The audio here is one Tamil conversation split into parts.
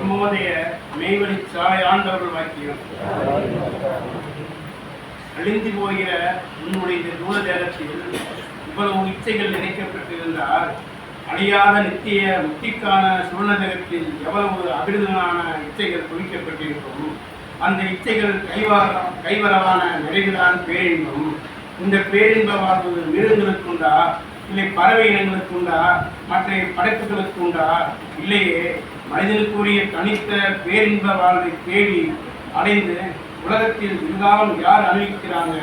பிரம்மோதய மெய்வழி சாலை ஆண்டவர்கள் வாக்கியம். அழிந்து போகிற உன்னுடைய இந்த தூர தேகத்தில் இவ்வளவு இச்சைகள் நிறைக்கப்பட்டிருந்தால் அழியாத நித்திய முக்திக்கான சுவர்ணதகத்தில் எவ்வளவு அபிருதமான இச்சைகள் குவிக்கப்பட்டிருக்கும் அந்த இச்சைகள் கைவரம் கைவரவான நிறைவுதான் பேரின்பம். இந்த பேரின்ப வாழ்வு மிருகங்களுக்குண்டா? இல்லை பறவை இனங்களுக்கு உண்டா? மற்ற படைப்புகளுக்குண்டா இல்லையே. மனிதனுக்குரிய தனித்த பேரின்ப வாழ்வை தேடி அடைந்து உலகத்தில் இதுகாலம் யார் அணிவிக்கிறாங்க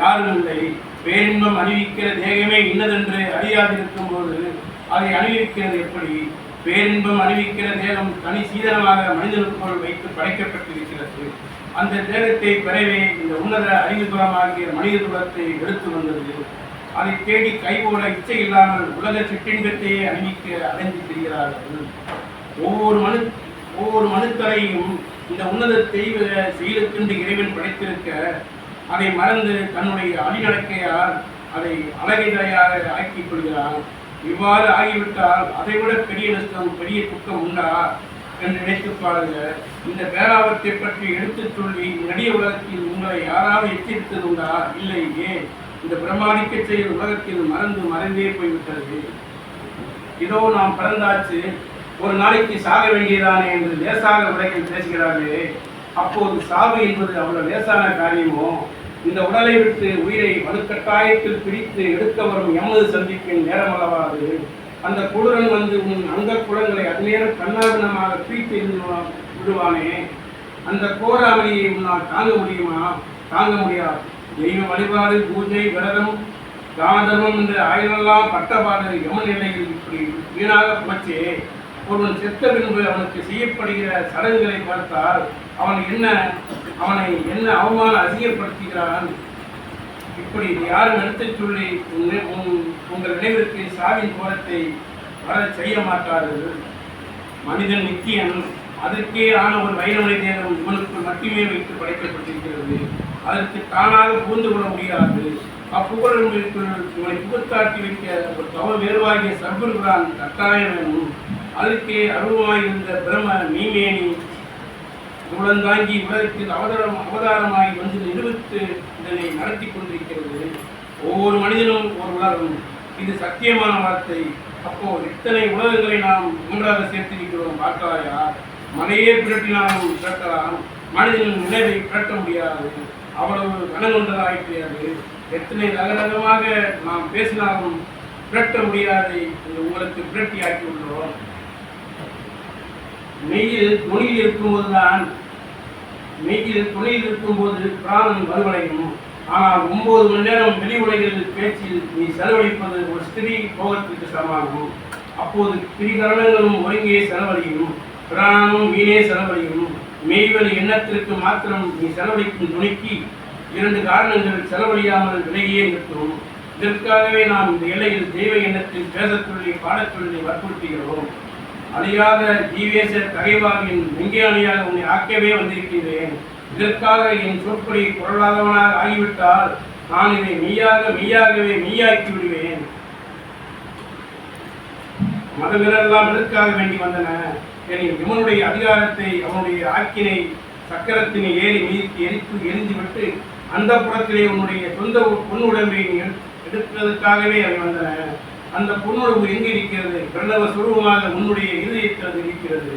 யாரும் இல்லை. பேரின்பம் அணிவிக்கிற தேகமே இன்னதென்று அறியாதிருக்கும் போது அதை அணிவிக்கிறது எப்படி? பேரின்பம் அணிவிக்கிற தேகம் தனி சீதனமாக மனிதனுக்குள் வைத்து படைக்கப்பட்டிருக்கிறது. அந்த தேகத்தை பெறவே இந்த உன்னத அறிவுபுறமாகிய மனித குலத்தை எடுத்து வந்தது. அதை தேடி கைபோட இச்சை இல்லாமல் உலக சிற்றின்பத்தையே அணிவிக்க அடைந்து திரிகிறார்கள். ஒவ்வொரு மனு ஒவ்வொரு மனுக்களையும் இந்த உன்னத தெய்வ செயலுக்கென்று இறைவன் படைத்திருக்க அதை மறந்து தன்னுடைய அடிநடக்கையால் அதை அழகையாக ஆக்கிக் கொள்கிறார் இவ்வாறு ஆகிவிட்டால் அதைவிட பெரிய நஷ்டம் பெரிய துக்கம் உண்டா என்று நினைத்து பாருங்க. இந்த பேராபத்தை பற்றி எடுத்துச் சொல்லி நடிக உலகத்தில் உங்களை யாராவது எச்சரித்தது உண்டா? இல்லை ஏன்? இந்த பிரமாணிக்க செயல் உலகத்தில் மறந்து மறைந்தே போய்விட்டது. இதோ நாம் பிறந்தாச்சு ஒரு நாளைக்கு சாக வேண்டியதானே என்று லேசாக உலகில் பேசுகிறார்களே. அப்போது சாவு என்பது அவ்வளவு லேசான காரியமோ? இந்த உடலை விட்டு உயிரை வலுக்கட்டாயத்தில் பிரித்து எடுக்க வரும் எமது சந்திப்பின் நேரம் அது அந்த குளிரன் வந்து உன் அங்க குளங்களை அந்நேரம் கண்ணாபினமாக பிரித்து விடுவானே. அந்த கோராமணியை உன்னால் தாங்க முடியுமா? தாங்க முடியாது. தெய்வ வழிபாடு பூஜை விரதம் தானதர்மம் என்ற ஆயுதெல்லாம் பட்டபாடு யம நிலையில் இப்படி வீணாக போச்சே. ஒருவன் செத்த பின்பு அவனுக்கு செய்யப்படுகிற சடங்குகளை பார்த்தால் அவன் என்ன அவனை என்ன அவமானம் அதிகப்படுத்துகிறான் இப்படி யாரும் எடுத்துச் சொல்லி உங்கள் நினைவிற்கு சாவின் கோலத்தை வர செய்ய மாட்டார்கள். மனிதன் நித்தியன் அதற்கே ஆன ஒரு வைரமணி தேகம் இவனுக்கு மட்டுமே வைத்து படைக்கப்பட்டிருக்கிறது. அதற்கு தானாக புகுந்து கொள்ள முடியாது. அப்புகழுக்குள் இவனை புகுத்தாட்டி வைக்க ஒரு தவ வேறுவாகிய சர்வருகிறான் கட்டாயம் வேணும். அதற்கே அருவமாயிருந்த பிரம மீமேனி உடன்தாங்கி உலகத்தில் அவதாரம் அவதாரமாகி வந்து நிறுவித்து இதனை நடத்தி கொண்டிருக்கிறது. ஒவ்வொரு மனிதனும் ஒரு உலகம். இது சத்தியமான வார்த்தை. அப்போ இத்தனை உலகங்களை நாம் ஒன்றாக சேர்த்திருக்கிறோம் பார்க்கலாயா? மலையே புரட்டினாலும் புரட்டலாம் மனிதனின் நினைவை புரட்ட முடியாது. அவ்வளவு கனங்கொண்டதாயிற்று எத்தனை நகரமாக நாம் பேசினாலும் புரட்ட முடியாதை உங்களுக்கு புரட்டி ஆக்கியுள்ளோம் மெய்யில் துணியில் இருக்கும்போதுதான் மெய்யில் துணியில் இருக்கும்போது பிராணன் வலுவடையும். ஆனால் ஒன்பது மணி நேரம் வெளி உலகில் பேச்சில் நீ செலவழிப்பது ஒரு ஸ்திரீ போகத்திற்கு சமமாகும். அப்போது திரிகரணங்களும் ஒருங்கே செலவழியும். பிராணமும் வீணே செலவழியும். மெய்வெளி எண்ணத்திற்கு மாத்திரம் நீ செலவழிக்கும் துணிக்கு இரண்டு காரணங்கள் செலவழியாமல் விலகியே இருக்கிறோம் இதற்காகவே நாம் இந்த எல்லையில் தெய்வ எண்ணத்தில் பேசத் சொல்லி வற்புறுத்துகிறோம். அழியாத ஜீவேச தகைவாவின் விஞ்ஞானியாக உன்னை ஆக்கவே வந்திருக்கின்றேன். இதற்காக என் சொற்படி குரலாதவனாக ஆகிவிட்டால் நான் இதை மெய்யாக மெய்யாகவே மெய்யாக்கி விடுவேன். மதவீரெல்லாம் எதற்காக வேண்டி வந்தன? இவனுடைய அதிகாரத்தை அவனுடைய ஆக்கினை சக்கரத்தினை ஏறி மீதி எரித்து எரிந்துவிட்டு அந்த புறத்திலே உன்னுடைய சொந்த பொன்னுடம்பை நீ எடுப்பதற்காகவே அவன் வந்தன. அந்த பொன்னுடம்பு எங்கே இருக்கிறது? பிரணவ சுரூபமாக உன்னுடைய இதயத்தில் அது இருக்கிறது.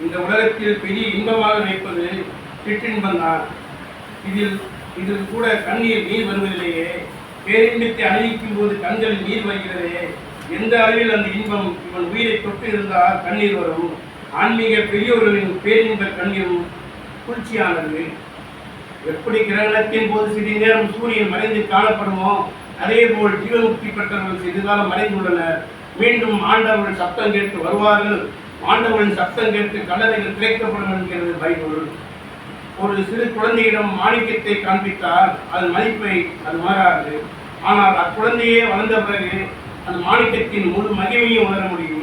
இந்த உலகத்தில் பெரிய இன்பமாக நினைப்பது சிற்றின்பந்தான் இதில் இதில் கூட கண்ணீர் நீர் வருவதில்லையே. பேரின்பத்தை அணிவிக்கும் போது கண்களில் நீர் வருகிறதே. எந்த அளவில் அந்த இன்பம் இவன் உயிரை தொட்டு இருந்தால் கண்ணீர் வரும்? ஆன்மீக பெரியோர்களின் பேரின்ப கண்ணீரும் குளிர்ச்சியானது. எப்படி கிரகணத்தின் போது சிறிது நேரம் சூரியன் மறைந்து காணப்படுமோ அதே போல் ஜீவமுக்தி பெற்றவர்கள் சிறிது காலம் மறைந்துள்ளனர். மீண்டும் ஆண்டவர்கள் சப்தம் கேட்டு வருவார்கள். ஆண்டவரின் சப்தம் கேட்டு கல்லறைகள் திரைக்கப்படும் என்கிறது பைபிள். ஒரு சிறு குழந்தையிடம் மாணிக்கத்தை காண்பித்தால் அதன் மதிப்பை அது மாறாது. ஆனால் அக்குழந்தையே வளர்ந்த பிறகு அந்த மாணிக்கத்தின் முழு மகிமையும் உணர முடியும்.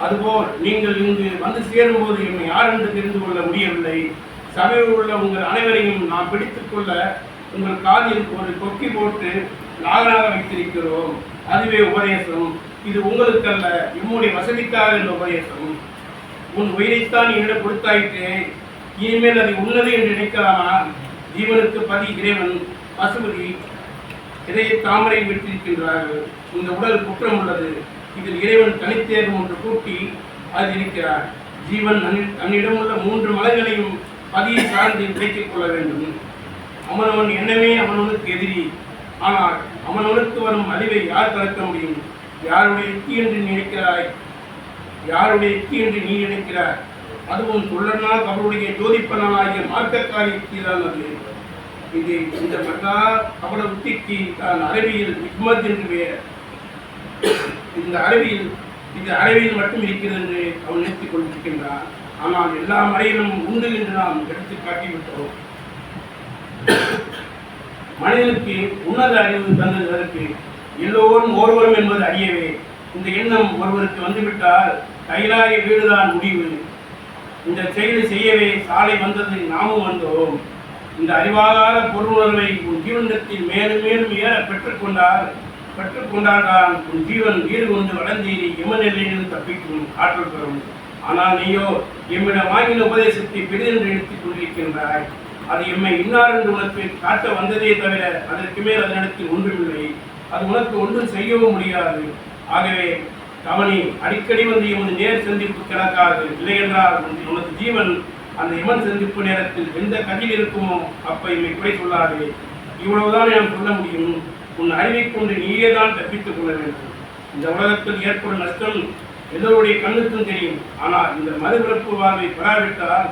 அதுபோல் நீங்கள் இங்கு வந்து சேரும்போது என்னை யார் என்று தெரிந்து கொள்ள முடியவில்லை. சபையில் உள்ள உங்கள் அனைவரையும் நாம் பிடித்துக் கொள்ள உங்கள் காதில் ஒரு கொக்கி போட்டு லாகனாக வைத்திருக்கிறோம். அதுவே உபதேசம். இது உங்களுக்கல்ல இம்முடைய வசதிக்காக இந்த உபதேசம். உன் உயிரைத்தான் என்னிடம் கொடுத்தாயிற்று. இனிமேல் அதை உள்ளது என்று நினைக்கலாமா ஜீவனுக்கு பதி இறைவன் பசுபதி. இதய தாமரை விட்டிருக்கின்றார்கள். இந்த உடல் குற்றம் உள்ளது. இதில் இறைவன் தனித்தேகம் ஒன்று கூட்டி அது இருக்கிறார் ஜீவன் தன்னிடம் உள்ள மூன்று மலங்களையும் பதியை சார்ந்து விலைக்கிக் கொள்ள வேண்டும். அமனவன் என்னமே அவனவனுக்கு எதிரி. ஆனால் அவனவனுக்கு வரும் அறிவை யார் தடுக்க முடியும்? யாருடைய யுக்தி என்று நீ நினைக்கிறாய்? யாருடைய யுக்தி என்று நீ நினைக்கிறாய்? அதுவும் சொல்லனால் அவருடைய ஜோதிப்பனாகிய மார்க்கக்காரி அது இது இந்த மகா அவட உத்திக்கு தான் அறிவியல் ஹிக்மத் என்று பெயர். இந்த அறிவியல் இது அறிவியல் மட்டும் இருக்கிறது என்று அவன் நினைத்துக் கொண்டிருக்கின்றான். ஆனால் எல்லா மறையிலும் உண்டு என்று நாம் எடுத்து காட்டிவிட்டோம். மனிதனுக்கு உன்னத அறிவு தந்ததற்கு எல்லோரும் ஒருவரும் என்பது அறியவே. இந்த எண்ணம் ஒருவருக்கு வந்துவிட்டால் கைலாய வீடுதான் முடிவு. இந்த செயலை செய்யவே சாலை வந்தது நாமும் வந்தோம். இந்த அறிவாகாத பொருளுணர்வை உன் ஜீவனத்தில் மேலும் மேலும் ஏற பெற்றுக்கொண்டால் பெற்றுக்கொண்டால்தான் உன் ஜீவன் வீடு கொண்டு வளர்ந்து நீ எம எமநிலையிலிருந்து தப்பிக்கும் ஆற்றல் பெறும். ஆனால் நீயோ எம்மிடம் வாங்கின உபதேசத்தை பெரிதென்று எடுத்துக் கொண்டிருக்கின்றாய். அது எம்மை இன்னார் என்று உனக்கு காட்ட வந்ததே தவிர அதற்கு மேல் அதனிடத்தில் ஒன்றுமில்லை. அது உனக்கு ஒன்றும் செய்யவும் முடியாது. ஆகவே கவனி அடிக்கடி வந்து எமது நேர் சந்திப்பு கிடக்காது. இல்லை என்றால் உனது ஜீவன் அந்த இமன் சந்திப்பு நேரத்தில் எந்த கதியில் இருக்குமோ அப்ப இம்மை குறை சொல்லாது. இவ்வளவுதான் நான் சொல்ல முடியும். உன் அறிவைக் கொண்டு நீயே தான் தப்பித்துக் கொள்ள வேண்டும். இந்த உலகத்தில் ஏற்படும் நஷ்டம் எல்லோருடைய கண்ணுக்கும் தெரியும். ஆனால் இந்த மறுபிறப்பு வாழ்வை பெறாவிட்டால்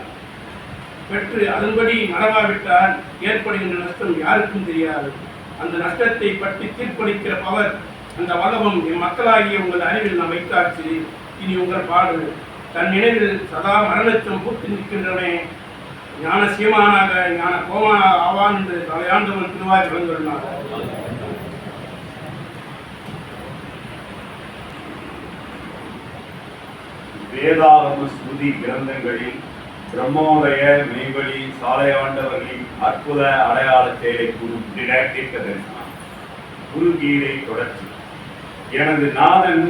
பெற்று அதன்படி நடவாவிட்டால் ஏற்படுகின்ற நஷ்டம் யாருக்கும் தெரியாது. அந்த நஷ்டத்தை பற்றி தீர்ப்பளிக்கிற பவர் அந்த வல்லபம் என் மக்களாகிய உங்கள் அறிவில் நான் வைத்தாச்சு. இனி உங்கள் பாடு. தன் நினைவில் சதா மரணத்தம் பூத்து நிற்கின்றனே ஞான சீமானாக ஞான கோமானாக ஆவான் என்று தலையாண்டவன் திருவாய் விளங்குகிறார் வேதாகம ஸ்துதி கிரந்தங்களில் பிரம்மோதய மெய்வழி சாலையாண்டவர்களின் அற்புத அடையாள செயலை கூறும் டிடாக்டிக் தரிசனம் குருகீதை தொடர்ச்சி. எனது நாதன்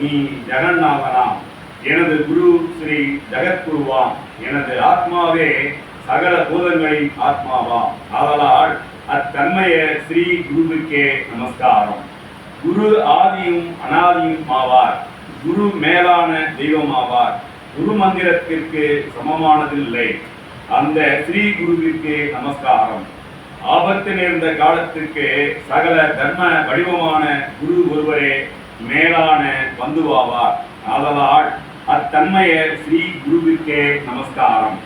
நீ ஜெகநாதனாம் எனது குரு ஸ்ரீ ஜெகத்குருவாம். எனது ஆத்மாவே சகல பூதங்களின் ஆத்மாவாம். ஆதலால் அத்தன்மைய ஸ்ரீ குருவுக்கே நமஸ்காரம். குரு ஆதியும் அனாதியும் ஆவார். குரு மேலான தெய்வமாவார். குரு மந்திரத்திற்கு சமமானதில்லை. அந்த ஸ்ரீ குருவிற்கு நமஸ்காரம். ஆபத்து நேர்ந்த காலத்திற்கு சகல தர்ம வடிவமான குரு ஒருவரே மேலான பந்துவாவார். ஆதலால் அத்தன்மைய ஸ்ரீ குருவிற்கே நமஸ்காரம்.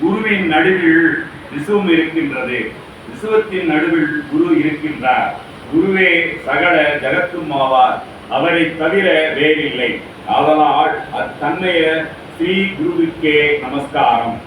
குருவின் நடுவில் விசுவம் இருக்கின்றது. விசுவத்தின் நடுவில் குரு இருக்கின்றார். குருவே சகல ஜகத்தும் ஆவார். அவரை தவிர வேறில்லை. ஆதலால் அத்தன்மைய ஸ்ரீ குருவுக்கே நமஸ்காரம்.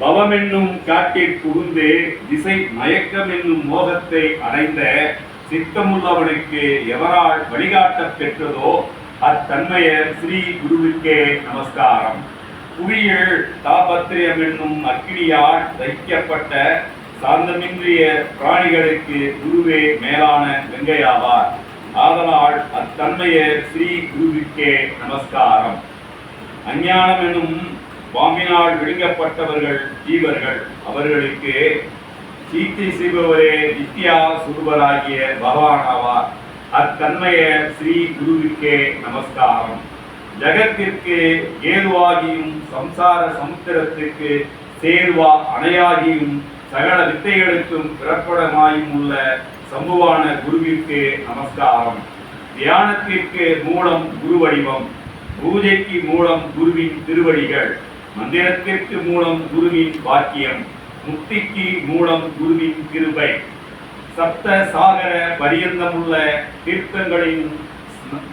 பவமென்னும் காட்டில் புகுந்து திசை மயக்கம் என்னும் மோகத்தை அடைந்த சித்தமுள்ளவனுக்கு எவரால் வழிகாட்டப் பெற்றதோ அத்தன்மைய ஸ்ரீ குருவுக்கே நமஸ்காரம். புவியில் தாபத்திரியம் என்னும் அக்கினியால் வைக்கப்பட்ட சார்ந்தமின்றிய பிராணிகளுக்கு குருவே மேலான வெங்கையாவார் ஆதலால் அத்தன்மைய ஸ்ரீ குருவிற்கே நமஸ்காரம். அஞ்ஞானம் எனும் பாம்பினால் விழுங்கப்பட்டவர்கள் ஜீவர்கள் அவர்களுக்கு சீத்தி செய்பவரே வித்யா சுருபராகிய பகவான் ஆவார். அத்தன்மைய ஸ்ரீ குருவிற்கே நமஸ்காரம். ஜகத்திற்கு ஏதுவாகியும் சம்சார சமுத்திரத்திற்கு சேர்வா அணையாகியும் சகல வித்தைகளுக்கும் பிறப்படமாயும் உள்ள சம்புவான குருவிற்கு நமஸ்காரம். தியானத்திற்கு மூலம் குரு வடிவம் பூஜைக்கு மூலம் குருவின் திருவடிகள் மந்திரத்திற்கு மூலம் குருவின் வாக்கியம் முக்திக்கு மூலம் குருவின் கிருபை. சப்த சாகர பரியந்தமுள்ள தீர்த்தங்களின்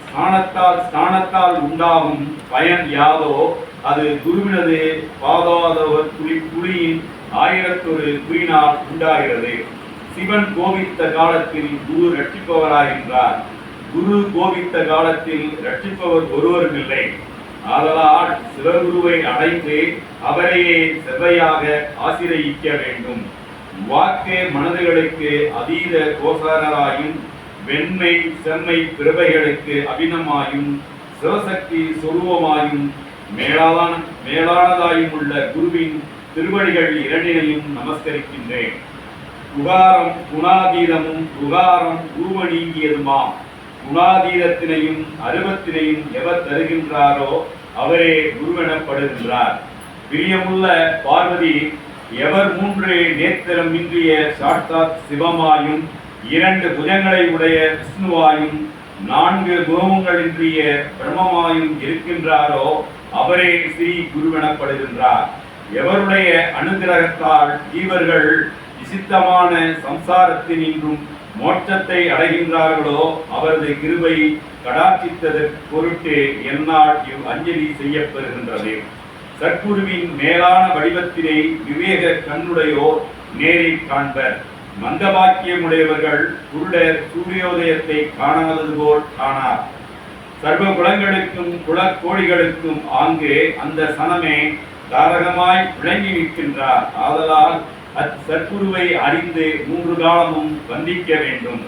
ஸ்நானத்தால் ஸ்நானத்தால் உண்டாகும் பயன் யாதோ? அது குருவினது பாதாதவர் குழி குழியின் ஆயிரத்தொரு குயினால் உண்டாகிறது. சிவன் கோபித்த காலத்தில் குரு ரட்சிப்பவராகின்றார் குரு கோபித்த காலத்தில் ரட்சிப்பவர் ஒருவரும் இல்லை. ஆதலால் சிவகுருவை அடைந்து அவரையே செவ்வையாக ஆசிரயிக்க வேண்டும். வாக்கே மனதுகளுக்கு அதீத கோசாரராயும் வெண்மை செம்மை பிறவைகளுக்கு அபினமாயும் சிவசக்தி சொருவமாயும் மேலான மேலானதாயும் உள்ள குருவின் திருவடிகள் இரண்டினையும் நமஸ்கரிக்கின்றேன். புகாரம் குணாதீதமும் புகாரம் உருவ குணாதீதத்தினையும் அருவத்தினையும் எவர் தருகின்றாரோ அவரே குருவெனப்படுகின்றார். பிரியமுள்ள பார்வதி எவர் மூன்று நேத்திரம் இன்றிய சாட்சாத் சிவமாயும் இரண்டு புஜங்களை உடைய விஷ்ணுவாயும் நான்கு முகங்களின்றிய பிரம்மமாயும் இருக்கின்றாரோ அவரே ஸ்ரீ குருவெனப்படுகின்றார். எவருடைய அனுகிரகத்தால் ஜீவர்கள் விசித்தமான சம்சாரத்தினின்றும் மோட்சத்தை அடைகின்றார்களோ அவரது கிருபை கடாட்சித்ததற்கு பொருட்டு என்னால் இவ் அஞ்சலி செய்யப்பெறுகின்றது. சற்குருவின் மேலான வடிவத்தினை விவேக கண்ணுடையோர் நேரில் காண்பர். மந்தபாக்கியமுடையவர்கள் குருடர் சூரியோதயத்தை காணாதது போல் காணார். சர்வ குலங்களுக்கும் குலக்கோழிகளுக்கும் ஆங்கு அந்த சனமே தாரகமாய் விளங்கி நிற்கின்றார் ஆதலால் அச்சற்குருவை அறிந்து மூன்று காலமும் வந்திக்க வேண்டும்.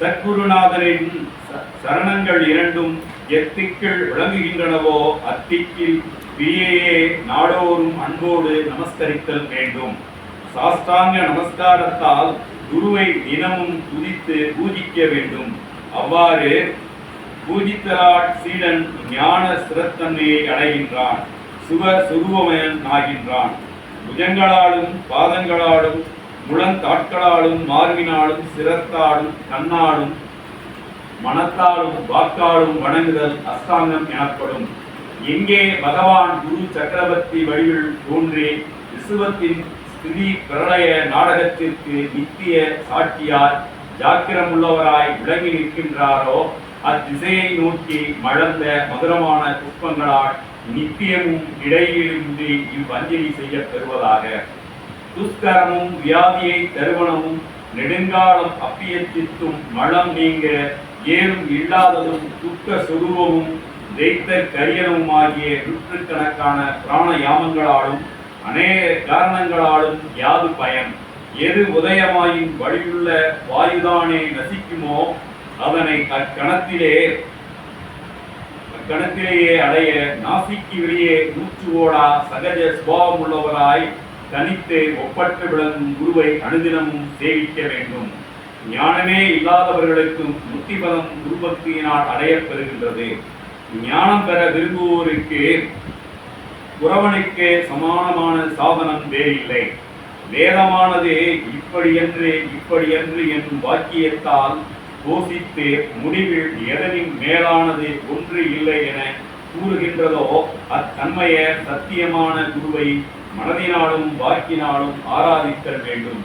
சற்குருநாதரின் ச- சரணங்கள் இரண்டும் எத்திக்கில் விளங்குகின்றனவோ அத்திக்கில் பிரியையே நாடோறும் அன்போடு நமஸ்கரித்தல் வேண்டும். சாஷ்டாங்க நமஸ்காரத்தால் குருவை தினமும் துதித்து பூஜிக்க வேண்டும். அவ்வாறு பூஜித்தலாட் சீடன் ஞான சிரத்தன்மையை அடைகின்றான். சுவ சுருவமயன் ஆகின்றான். புஜங்களாலும் பாதங்களாலும் முழந்தாட்களாலும் மார்பினாலும் சிரத்தாலும் கண்ணாலும் மனத்தாலும் வாக்காலும் வணங்குதல் அஸ்தாங்கம் எனப்படும். எங்கே பகவான் குரு சக்கரவர்த்தி வழியில் தோன்றி விசுவத்தின் ஸ்திதி பிரளய நாடகத்திற்கு நித்திய சாட்சியார் ஜாக்கிரமுள்ளவராய் விளங்கி நிற்கின்றாரோ அத்திசையை நோக்கி மழந்த மதுரமான புஷ்பங்களால் நித்தியமும் இடையிலின்றி இவ்வஞ்சலி செய்ய பெறுவதாக. துஷ்கரமும் வியாதியை தருவனமும் நெடுங்காலம் அப்பியத்தித்தும் மலம் நீங்க ஏறும் இல்லாததும் துக்க சுரூபமும் தெய்த்த ஆகிய நூற்றுக்கணக்கான பிராணயாமங்களாலும் அநேக காரணங்களாலும் யாது பயன்? எது உதயமாயின் வழியுள்ள வாயுதானே நசிக்குமோ? அதனை அக்கணத்திலே கணத்திலேயே அடைய நாசிக்கு வெளியே நூற்று ஓடா சகஜ சுபாவம் உள்ளவராய் தனித்து ஒப்பற்று விளங்கும் குருவை அனுதினமும் சேவிக்க வேண்டும். ஞானமே இல்லாதவர்களுக்கும் முக்திபதம் குருபக்தியினால் அடையப்பெறுகின்றது ஞானம் பெற விரும்புவோருக்கு புறவனுக்கு சமானமான சாதனம் வேறில்லை. வேதமானது இப்படியன்று இப்படியன்று என்னும் வாக்கியத்தால் யோசித்து முடிவில் எதனின் மேலானது ஒன்று இல்லை என கூறுகின்றதோ அத்தன்மைய சத்தியமான குருவை மனதினாலும் வாக்கினாலும் ஆராதித்தல் வேண்டும்.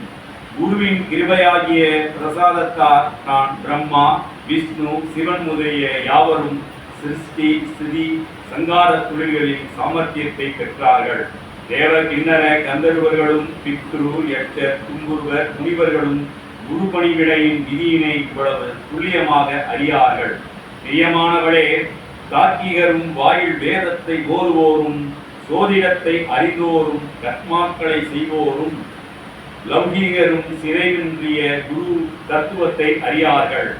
குருவின் கிருபையாகிய பிரசாதத்தார் நான் பிரம்மா விஷ்ணு சிவன் முதலிய யாவரும் சிருஷ்டி ஸ்திதி சங்கார தொழில்களின் சாமர்த்தியத்தை பெற்றார்கள். தேவ கிண்ணர கந்தர்வர்களும் பித்ரு யட்சர் தும்புருவர் முனிவர்களும் குரு பணிவிடையின் விதியினை இவ்வளவு துல்லியமாக அறியார்கள். பிரியமானவளே தார்க்கிகரும் வாயில் வேதத்தை ஓதுவோரும் சோதிடத்தை அறிந்தோரும் கர்மாக்களை செய்வோரும் லௌகீகரும் சிறையின்றிய குரு தத்துவத்தை அறியார்கள்.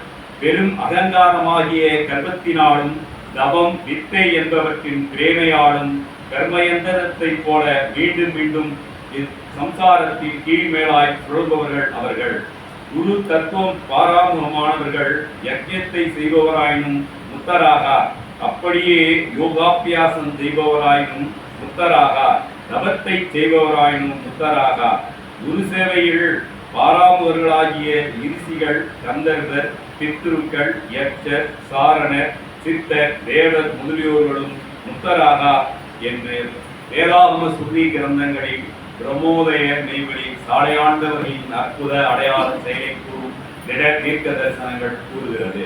பெரும் அகங்காரமாகிய கர்மத்தினாலும் தவம் வித்தை என்பவற்றின் பிரேமையாலும் கர்மயந்திரத்தைப் போல மீண்டும் மீண்டும் இச் சம்சாரத்தின் கீழ்மேலாய் சுழல்பவர்கள் அவர்கள். குரு தத்துவம் பாராமுகமானவர்கள் யஜ்யத்தை செய்பவராயினும் முத்தராகா. அப்படியே யோகாபியாசம் செய்பவராயினும் முத்தராகா. தபத்தை செய்பவராயினும் முத்தராகா. குரு சேவையில் பாராமுகர்களாகிய இரிசிகள் கந்தர்வர் பித்ருக்கள் யட்சர் சாரணர் சித்தர் தேவர் முதலியோர்களும் முத்தராகா என்று வேதாகம சுருதி கிரந்தங்களில் பிரமோதய நெய்வழி சாலையாண்டவர்களின் அற்புத அடையாள செயலை கூறும் திட தீர்க்க தரிசனங்கள் கூறுகிறது.